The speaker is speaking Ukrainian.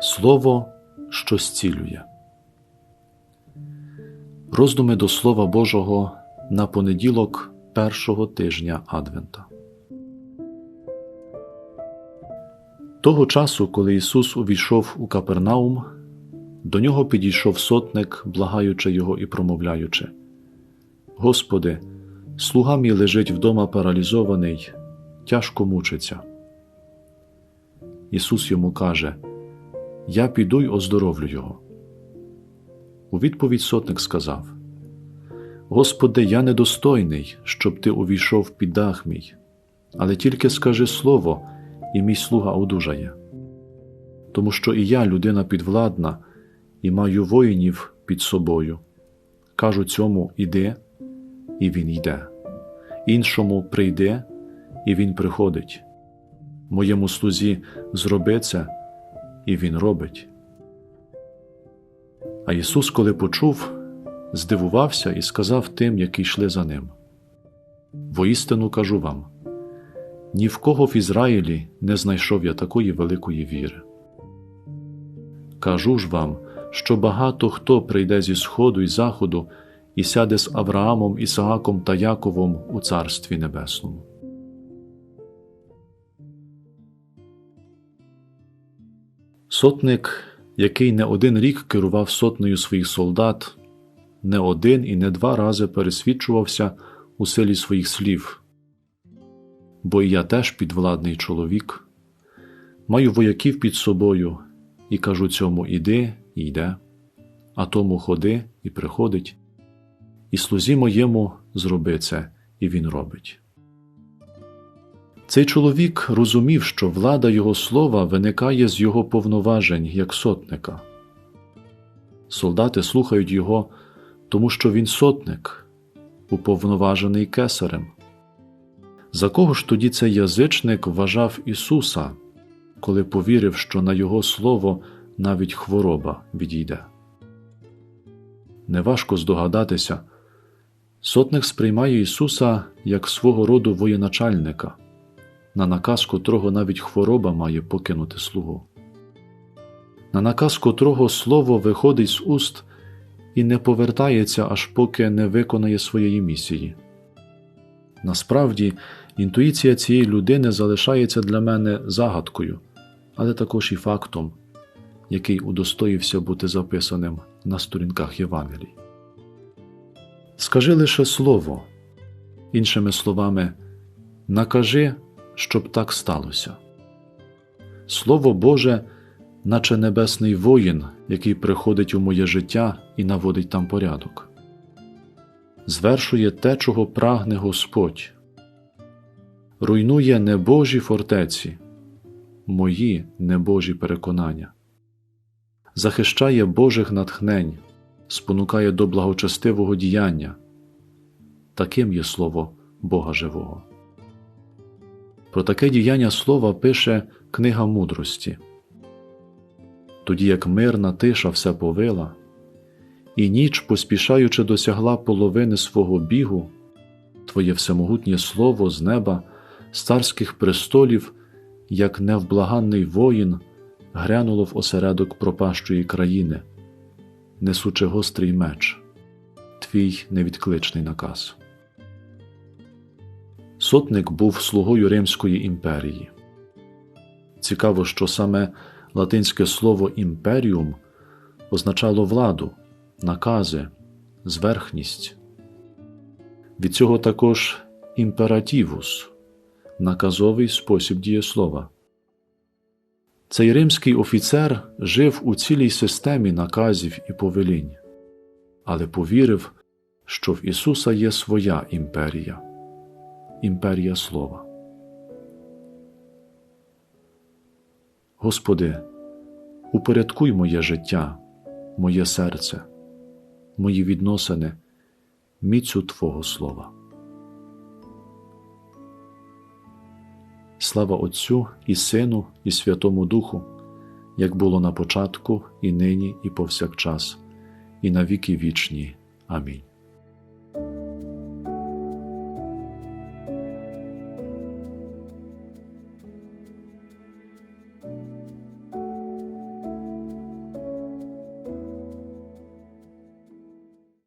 Слово, що зцілює. Роздуми до Слова Божого на понеділок першого тижня Адвента. Того часу, коли Ісус увійшов у Капернаум, до нього підійшов сотник, благаючи його і промовляючи: Господи, слуга мій лежить вдома паралізований, тяжко мучиться. Ісус йому каже: Я піду й оздоровлю його. У відповідь сотник сказав: Господи, я недостойний, щоб ти увійшов під дах мій, але тільки скажи слово, і мій слуга одужає. Тому що і я людина підвладна, і маю воїнів під собою. Кажу цьому іди, і він йде, іншому прийде, і він приходить. Моєму слузі зроби це, і він робить. А Ісус, коли почув, здивувався і сказав тим, які йшли за ним: Воістину кажу вам ні в кого в Ізраїлі не знайшов я такої великої віри. Кажу ж вам, що багато хто прийде зі сходу і заходу і сяде з Авраамом, Ісааком та Яковом у Царстві Небесному. Сотник, який не один рік керував сотнею своїх солдат, не один і не два рази пересвідчувався у силі своїх слів. Бо і я теж підвладний чоловік, маю вояків під собою і кажу цьому іди і йде, а тому ходи і приходить, і слузі моєму зроби це, і він робить. Цей чоловік розумів, що влада його слова виникає з його повноважень як сотника. Солдати слухають його, тому що він сотник, уповноважений кесарем. За кого ж тоді цей язичник вважав Ісуса, коли повірив, що на Його слово навіть хвороба відійде? Неважко здогадатися, сотник сприймає Ісуса як свого роду воєначальника, на наказ котрого навіть хвороба має покинути слугу, на наказ котрого слово виходить з уст і не повертається, аж поки не виконає своєї місії. Насправді, інтуїція цієї людини залишається для мене загадкою, але також і фактом, який удостоївся бути записаним на сторінках Євангелій. Скажи лише слово, іншими словами, накажи, щоб так сталося. Слово Боже, наче небесний воїн, який приходить у моє життя і наводить там порядок звершує те, чого прагне Господь, руйнує небожі фортеці, мої небожі переконання, захищає Божих натхнень, спонукає до благочестивого діяння. Таким є слово Бога Живого. Про таке діяння слова пише Книга мудрості. Тоді як мирна тиша все повила і ніч, поспішаючи, досягла половини свого бігу, Твоє всемогутнє слово з неба, з царських престолів, як невблаганний воїн, грянуло в осередок пропащої країни, несучи гострий меч, твій невідкличний наказ. Сотник був слугою Римської імперії. Цікаво, що саме латинське слово імперіум означало владу накази, зверхність. Від цього також імперативус, наказовий спосіб дієслова. Цей римський офіцер жив у цілій системі наказів і повелінь, але повірив, що в Ісуса є своя імперія, імперія Слова. Господи, упорядкуй моє життя, моє серце мої відносини міцю Твого Слова. Слава Отцю і Сину, і Святому Духу, як було на початку, і нині, і повсякчас, і на віки вічні. Амінь.